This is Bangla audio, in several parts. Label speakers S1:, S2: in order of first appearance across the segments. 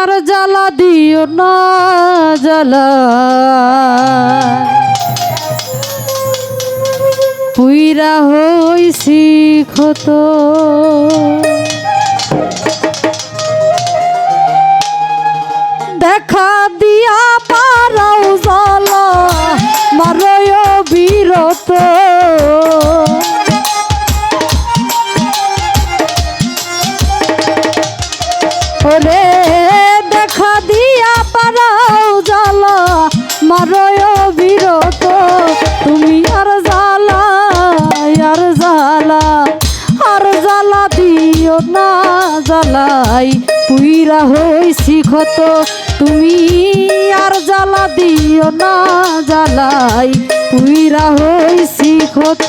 S1: আর জ্বালা দিও না জ্বালা। পুইরা হইছি ক্ষত। দেখা দিয়া জ্বালাই পুইরা হইছি ক্ষত। তুমি আর জ্বালা দিও না জ্বালাই। পুইরা হইছি ক্ষত।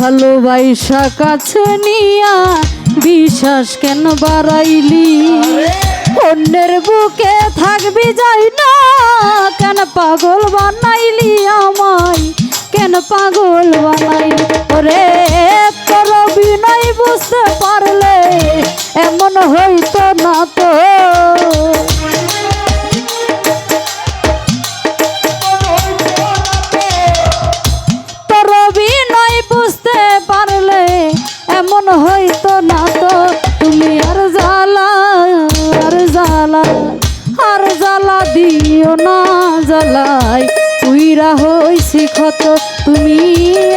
S1: ভালোবাসা কাছে নিয়া বিশ্বাস কেন বাড়াইলি? অন্যের বুকে থাকবি যাই না, কেন পাগল বানাইলি আমায়? কেন পাগল বানাইলি? জ্বালাই উইরা হইছি ক্ষত তুমি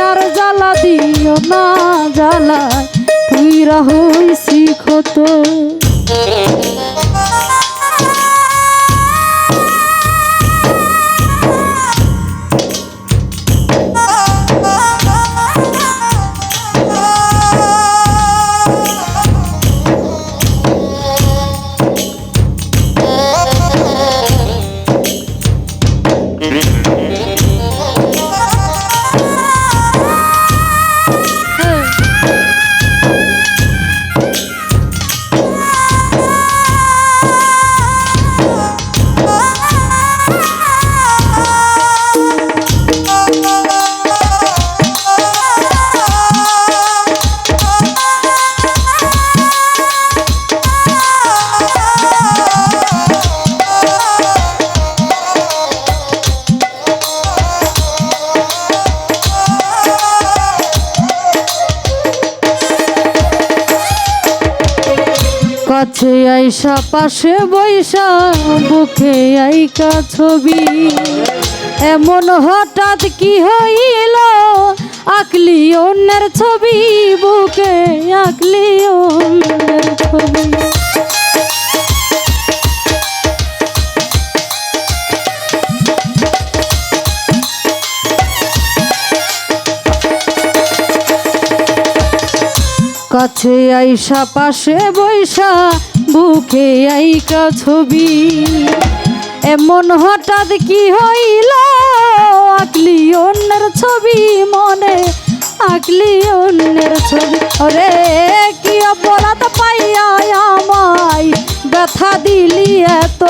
S1: আর জ্বালা দিও না জ্বালায়। উইরা হইছি ক্ষত। কাছে আইসা, পাশে বৈশা বুকে আইকা ছবি। এমন হঠাৎ কি হইল? আকলি অন্যের ছবি, বুকে আকলি অন্যের ছবি। কাছে আইসা, পাশে বৈশা বুকে আইকা ছবি। এমন হঠাৎ কি হইল? আকলি অন্যের ছবি মনে, আকলি অন্যের ছবি। ওরে, কি অপরাধ পাইয়া আমায়, ব্যথা দিলি এত।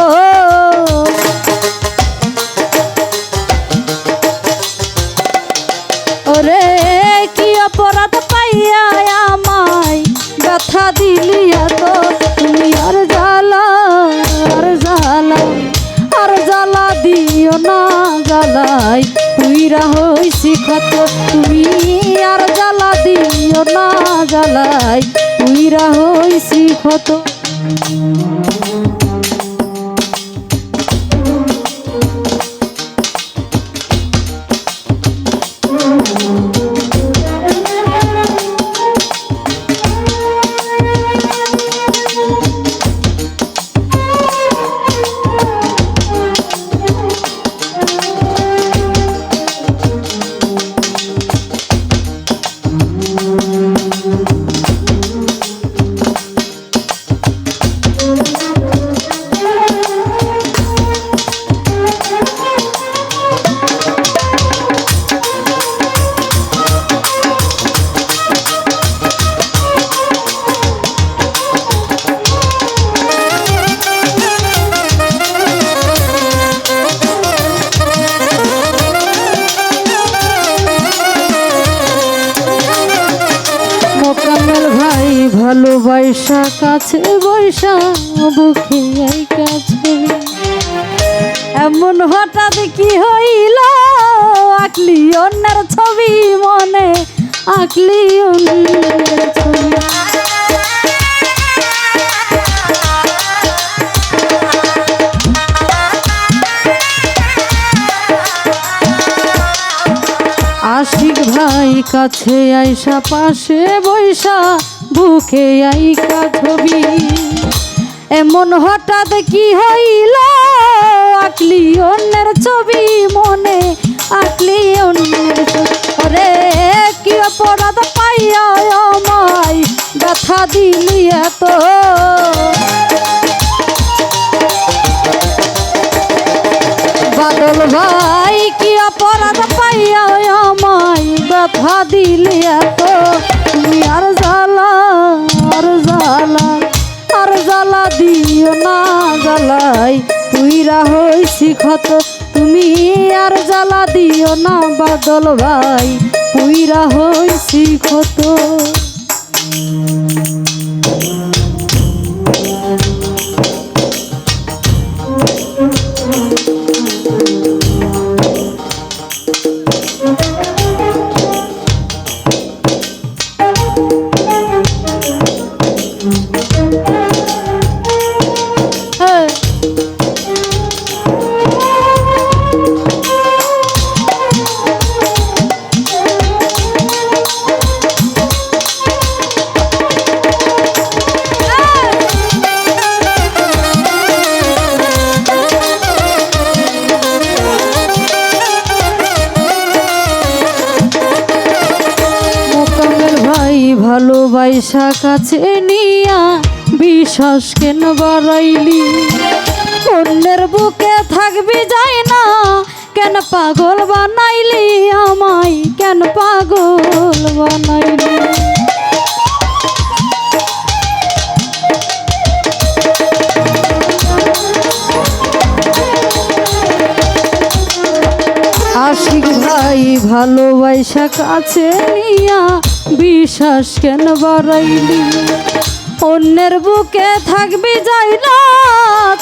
S1: জ্বালাই উইরা হইছি ক্ষত। ভালোবাসা কাছে বৈশা বুকে কাছে। এমন হঠাৎ কি হইল? আঁকলি অন্যের ছবি মনে, আঁকলি অন্যের ছবি। আশিক ভাই কাছে আইসা পাশে বৈশা বুকে আইকা ছবি। এমন হঠাৎ কি হইল? আকলি অন্যের ছবি মনে, আঁকলি অন্যের ছবি। কি অপরাধ জ্বালাই তুইরা হয়েছি ক্ষত। তুমি আর জ্বালা দিও না বাদল ভাই তুইরা হয়েছি ক্ষত। ভালোবাসা কাছে নিয়া বিশ্বাস কেন বাড়াইলি? অন্যের বুকে থাকবি যাই না, কেন পাগল বানাইলি আমায়? কেন পাগল বানাইলি? আশিক ভাই ভালোবাসা কাছে নিয়া বিশ্বাস কেন বাড়াইলি? অন্যের বুকে থাকবি যাই না।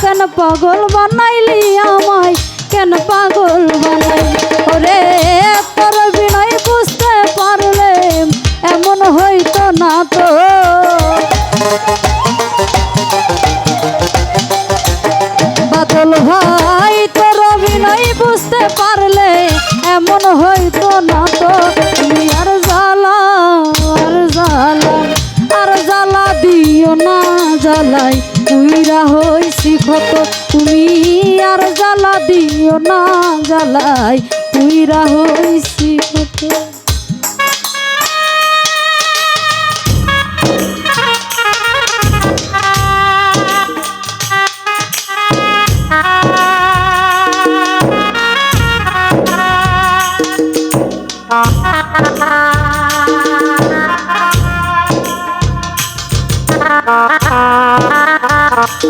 S1: কেন পাগল বানাইলি আমায়? কেন পাগল বানাইলি? ওরে, তোর বিনয় বুঝতে পারলে এমন হইতো না তো। বাদল ভাই, তোর অভিনয় বুঝতে পারলে এমন হইতো না তো। জ্বালাই উইরা হইছি কত তুমি আর জ্বালা দিও না জ্বালাই উইরা হইছি কত Ah uh -huh. Thank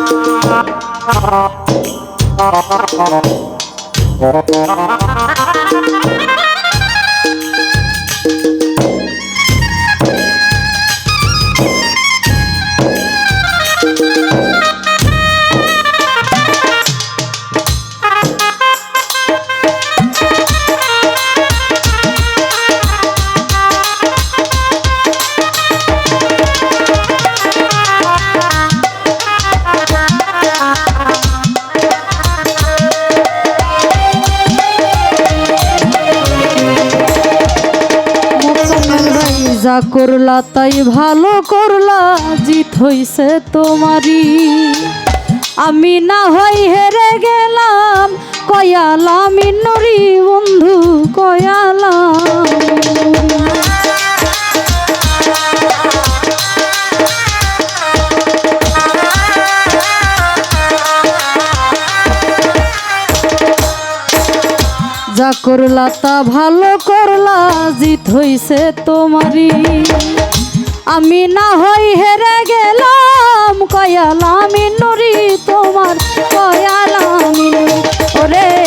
S1: you. যা করলা, তাই ভালো করলা, জিত হইছে তোমারই। আমি না হই হেরে গেলাম, কয়ালাম, নরি বন্ধু, কয়ালাম। যা করলা, তা ভালো করলা, জিত হইছে তোমারই। আমি না হই হেরে গেলাম, কয়ালামি নুরি, তোমার কয়ালামি ওরে